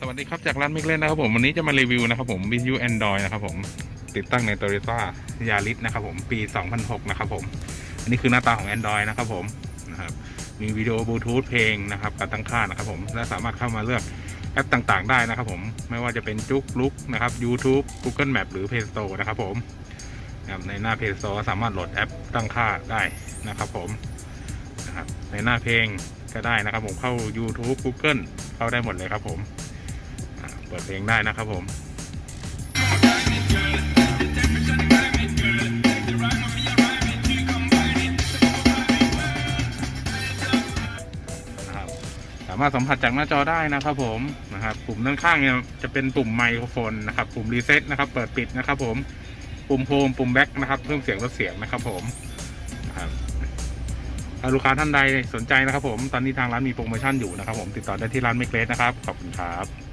สวัสดีครับจากร้านมิกเล่นนะครับผมวันนี้จะมารีวิวนะครับผมวิทยุ Android นะครับผมติดตั้งใน Toyota Yaris นะครับผมปี 2006 นะครับผม อันนี้คือหน้าตาของ Android นะครับผมนะครับมีวิดีโอบลูทูธเพลงนะครับการตั้งค่านะครับผมและสามารถเข้ามาเลือกแอปต่างๆ ได้นะครับผมไม่ว่าจะเป็นจุกลุกนะครับ YouTube Google Map หรือ Play Store นะครับผมนะครับในหน้า Play Store สามารถโหลดแอปตั้งค่าได้นะครับผมนะครับในหน้าเพลงก็ได้นะครับผมเข้า YouTube Google เข้าได้หมดเลยครับผม ปิดเพลงได้นะครับผมสามารถสัมผัสจากหน้าจอได้นะครับผมนะครับปุ่มด้านข้างเนี่ยจะเป็นปุ่มไมโครโฟนนะครับปุ่มรีเซ็ตนะครับเปิดปิดนะครับผมปุ่มโฮมปุ่มแบ็กนะครับเพิ่มเสียงลดเสียงนะครับผมนะครับถ้าลูกค้าท่านใดสนใจนะครับผมตอนนี้ทางร้านมีโปรโมชั่นอยู่นะครับผมติดต่อได้ที่ร้านเมกเลสนะครับขอบคุณครับ